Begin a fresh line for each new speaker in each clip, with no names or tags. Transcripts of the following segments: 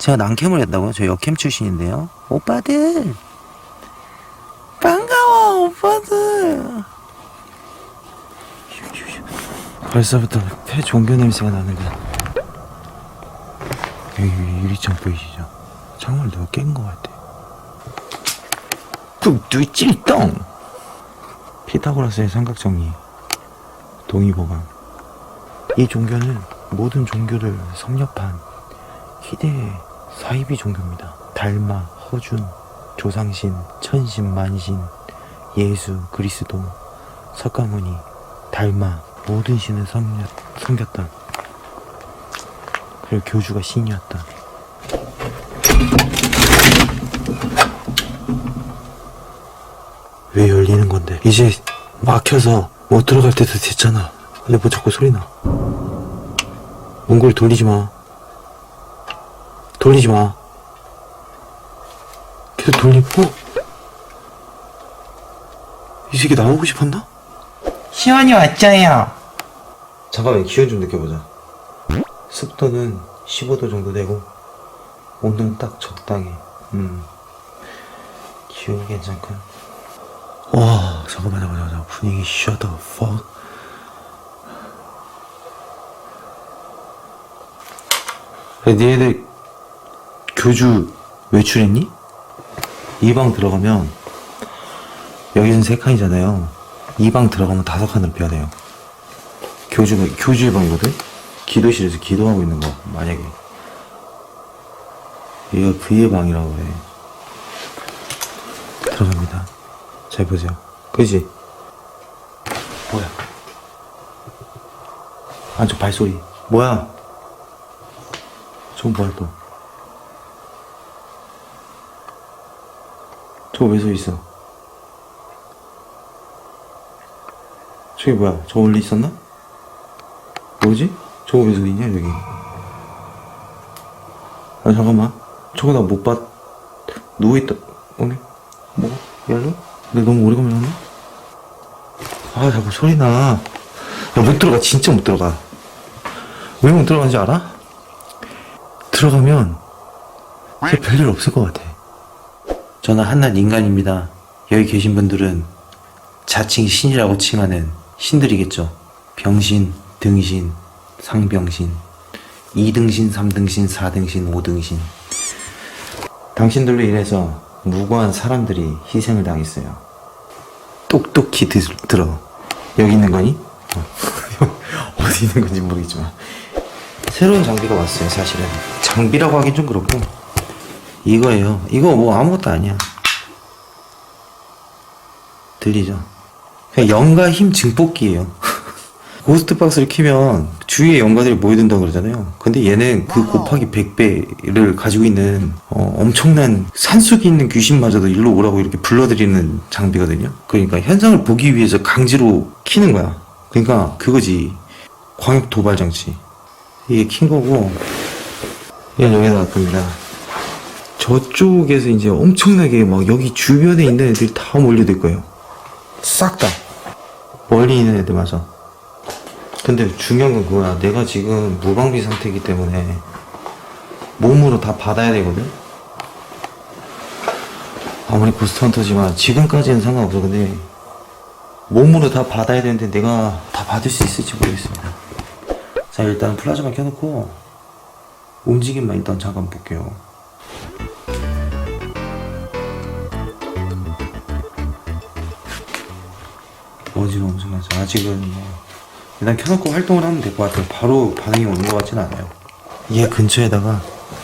제가 난캠을 했다고요? 저 역캠 출신인데요. 오빠들! 반가워, 오빠들! 벌써부터 폐 종교 냄새가 나는데. 여기 유리창 보이시죠? 창문을 누가 깬 것 같아. 뚝뚝 찔똥! 피타고라스의 삼각정리. 동의보감. 이 종교는 모든 종교를 섭렵한 희대의 사이비 종교입니다. 달마, 허준, 조상신, 천신, 만신, 예수, 그리스도, 석가모니, 달마 모든 신을 섬겼, 섬겼던 그리고 교주가 신이었던 왜 열리는 건데? 이제 막혀서 못 들어갈 때도 됐잖아. 근데 뭐 자꾸 소리 나? 몽골 돌리지 마. 돌리지 마. 계속 돌리고. 이 새끼 나오고 싶었나?
시원이 왔죠요.
잠깐만 기온 좀 느껴보자. 습도는 15도 정도 되고 온도는 딱 적당해. 음. 기온이 괜찮군. 와 잠깐만 잠깐만 잠깐만 분위기 shut the fuck. 야, 니네들 교주 외출했니? 이 방 들어가면 여기는 세 칸이잖아요. 이 방 들어가면 다섯 칸으로 변해요. 교주가 교주의 방이거든. 기도실에서 기도하고 있는 거 만약에 얘가 그의 방이라고 그래. 들어갑니다. 잘 보세요. 그지? 뭐야? 안쪽 발소리. 뭐야? 저건 뭐야 또? 저거 왜 서 있어? 저게 뭐야? 저 원래 있었나? 뭐지? 저거 왜 서 있냐 여기? 아 잠깐만. 저거 나 못 봤. 누워 있다. 오네. 뭐? 열로? 근데 너무 오래 걸렸나? 아 자꾸 소리 나. 야 못 들어가. 진짜 못 들어가. 왜 못 들어가는지 알아? 들어가면 별일 없을 것 같아. 저는 한낱 인간입니다. 여기 계신 분들은 자칭 신이라고 칭하는 신들이겠죠. 병신, 등신, 상병신, 2등신, 3등신, 4등신, 5등신. 당신들로 인해서 무고한 사람들이 희생을 당했어요. 똑똑히 드, 들어. 여기 있는 거니? 어. 어디 있는 건지 모르겠지만. 새로운 장비가 왔어요, 사실은. 장비라고 하긴 좀 그렇고. 이거예요. 이거 뭐 아무것도 아니야. 들리죠? 그냥 영가 힘 증폭기예요. 고스트 박스를 키면 주위에 연가들이 모여든다고 그러잖아요. 근데 얘는 그 곱하기 100배를 가지고 있는 어, 엄청난 산속에 있는 귀신마저도 일로 오라고 이렇게 불러들이는 장비거든요. 그러니까 현상을 보기 위해서 강제로 키는 거야. 그러니까 그거지. 광역 도발 장치. 이게 킨 거고 얘는 여기다 놔 겁니다. 저쪽에서 이제 엄청나게 막 여기 주변에 있는 애들이 다 몰려들 거예요. 싹 다. 멀리 있는 애들 맞아. 근데 중요한 건 그거야. 내가 지금 무방비 상태이기 때문에 몸으로 다 받아야 되거든? 아무리 고스트헌터지만 지금까지는 상관없어. 근데 몸으로 다 받아야 되는데 내가 다 받을 수 있을지 모르겠습니다. 자, 일단 플라즈마 켜놓고 움직임만 일단 잠깐 볼게요. 어지러 엄청나죠. 아직은 뭐 일단 켜놓고 활동을 하면 될 것 같아요. 바로 반응이 오는 것 같진 않아요. 얘 근처에다가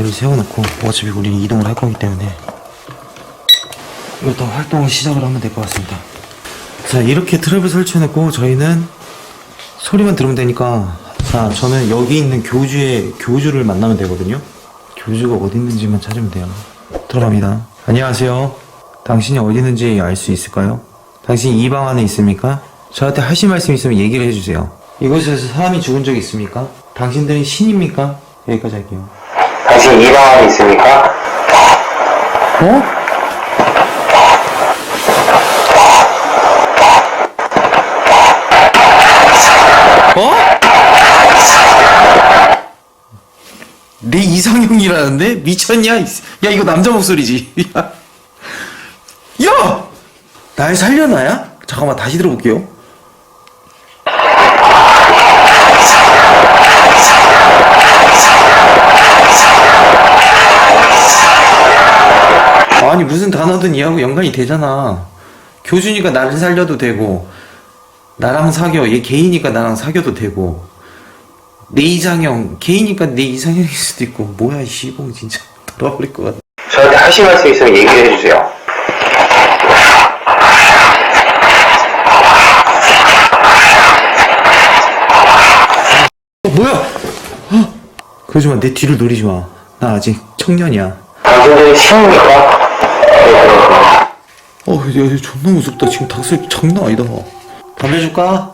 얘를 세워놓고 어차피 우리는 이동을 할 거기 때문에 일단 활동을 시작을 하면 될 것 같습니다. 자 이렇게 트랩을 설치해놓고 저희는 소리만 들으면 되니까 자 저는 여기 있는 교주의 교주를 만나면 되거든요. 교주가 어디 있는지만 찾으면 돼요. 들어갑니다. 안녕하세요. 당신이 어디 있는지 알 수 있을까요? 당신 이 방 안에 있습니까? 저한테 하실 말씀 있으면 얘기를 해주세요. 이곳에서 사람이 죽은 적 있습니까? 당신들은 신입니까? 여기까지 할게요.
당신 이 방 안에 있습니까?
어? 어? 내 이상형이라는데? 미쳤냐? 야, 이거 남자 목소리지. 날 살려놔야? 잠깐만, 다시 들어볼게요. 아니, 무슨 단어든 이하고 연관이 되잖아. 교주니까 나를 살려도 되고, 나랑 사겨. 얘 개이니까 나랑 사겨도 되고, 내 이상형, 개이니까 내 이상형일 수도 있고, 뭐야, 이 씨봉, 진짜. 돌아버릴 것 같아.
저한테 하실 말씀 있으면 얘기해 주세요.
어, 뭐야! 어? 그러지 마, 내 뒤를 노리지 마. 나 아직 청년이야.
당신들이 신입니까?
어, 야, 야, 존나 무섭다. 지금 닭살 장난 아니다. 담배 줄까?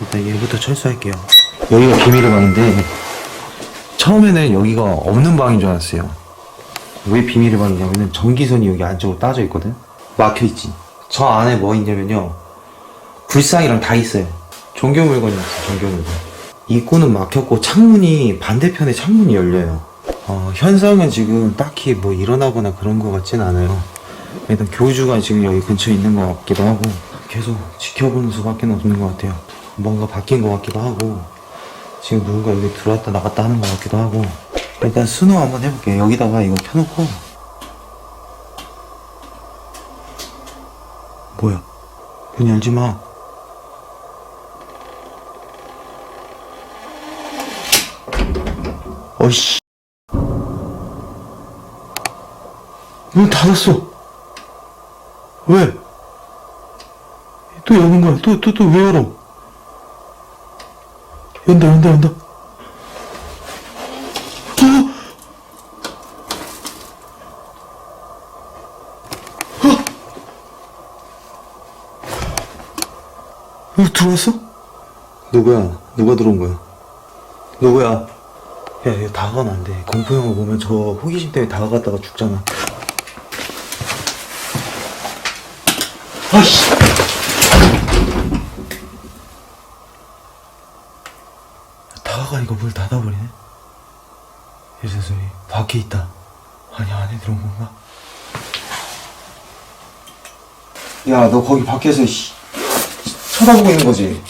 일단 얘부터 철수할게요. 여기가 비밀의 방인데, 처음에는 여기가 없는 방인 줄 알았어요. 왜 비밀의 방이냐면은 전기선이 여기 안쪽으로 따져 있거든? 막혀 있지. 저 안에 뭐 있냐면요. 불상이랑 다 있어요. 종교 물건이 있어, 종교 물건. 입구는 막혔고, 창문이, 반대편에 창문이 열려요. 어, 현상은 지금 딱히 뭐 일어나거나 그런 것 같진 않아요. 일단 교주가 지금 여기 근처에 있는 것 같기도 하고 계속 지켜보는 수밖에 없는 것 같아요. 뭔가 바뀐 것 같기도 하고 지금 누군가 여기 들어왔다 나갔다 하는 것 같기도 하고 일단 수능 한번 해볼게요. 여기다가 이거 켜놓고 뭐야? 문 열지 마. 어이씨. 문 닫았어. 왜? 또 여는 거야. 또, 또, 또 왜 열어? 연다, 연다, 연다. 어? 어? 어, 들어왔어? 누구야? 누가 들어온 거야? 누구야? 야, 이거 다가가면 안 돼. 공포 영화 보면 저 호기심 때문에 다가갔다가 죽잖아. 아이씨. 다가가니까 문 닫아버리네. 예수 소리 밖에 있다. 아니 안에 들어온 건가? 야, 너 거기 밖에서 씨, 쳐다보고 있는 거지?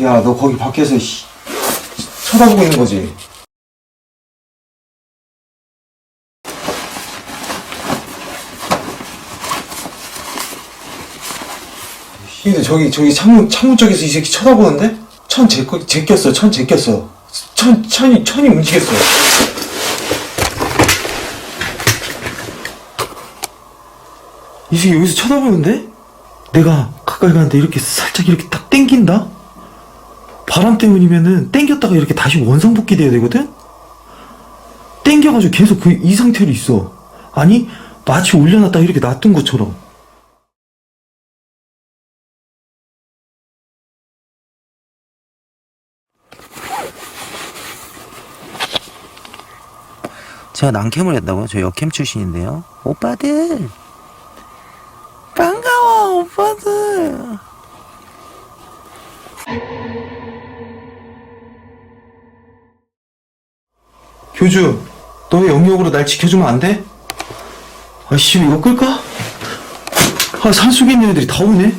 야, 너 거기 밖에서 씨, 쳐다보고 있는 거지? 근데 저기 저기 창문 창문 쪽에서 이 새끼 쳐다보는데 천 제거 제꼈어 천 제꼈어 천 천이 천이 움직였어. 이 새끼 여기서 쳐다보는데 내가 가까이 가는데 이렇게 살짝 이렇게 딱 땡긴다. 바람 때문이면은 땡겼다가 이렇게 다시 원상복귀 돼야 되거든. 땡겨가지고 계속 그 이 상태로 있어. 아니 마치 올려놨다가 이렇게 놔둔 것처럼. 제가 난캠을 했다고요? 저 역캠 출신인데요. 오빠들! 반가워, 오빠들! 교주, 너왜 영역으로 날 지켜주면 안 돼? 아씨, 이거 끌까? 아, 산속에 있는 애들이 다 오네?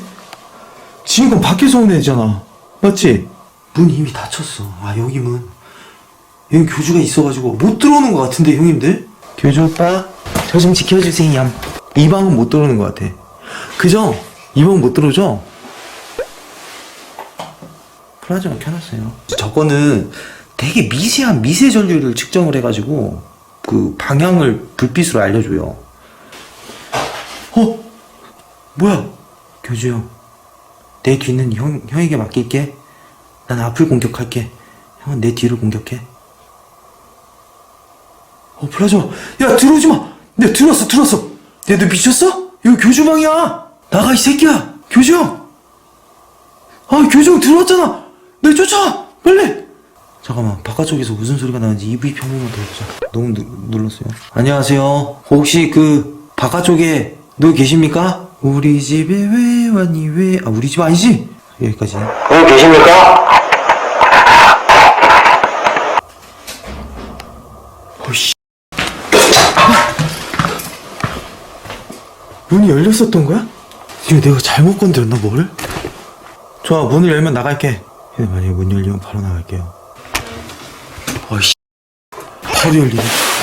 지금 밖에서 온 애잖아. 맞지? 문 이미 닫혔어. 아, 여기 문. 여기 교주가 있어가지고 못 들어오는 것 같은데 형님들? 교주 오빠 저 좀 지켜주세요 이 방은 못 들어오는 것 같아 그죠? 이 방은 못 들어오죠? 플라즈마 켜놨어요 저거는 되게 미세한 미세 전류를 측정을 해가지고 그 방향을 불빛으로 알려줘요 어? 뭐야? 교주 형 내 뒤는 형, 형에게 맡길게 난 앞을 공격할게 형은 내 뒤를 공격해 어, 플라즈마. 야, 들어오지 마! 내가 들어왔어, 들어왔어! 야, 너 미쳤어? 이거 교주방이야! 나가, 이 새끼야! 교주 형! 아, 교주 형 들어왔잖아! 내 쫓아! 빨리! 잠깐만, 바깥쪽에서 무슨 소리가 나는지 EVP 한 번만 더 해보자. 너무 누, 눌렀어요. 안녕하세요. 혹시 그, 바깥쪽에 누구 계십니까? 우리 집에 왜 왔니, 왜, 아, 우리 집 아니지? 여기까지.
분 계십니까?
어씨. 문이 열렸었던 거야? 이거 내가 잘못 건드렸나 뭐를? 좋아 문을 열면 나갈게. 근데 만약에 문 열리면 바로 나갈게요. 허리를 잃었죠.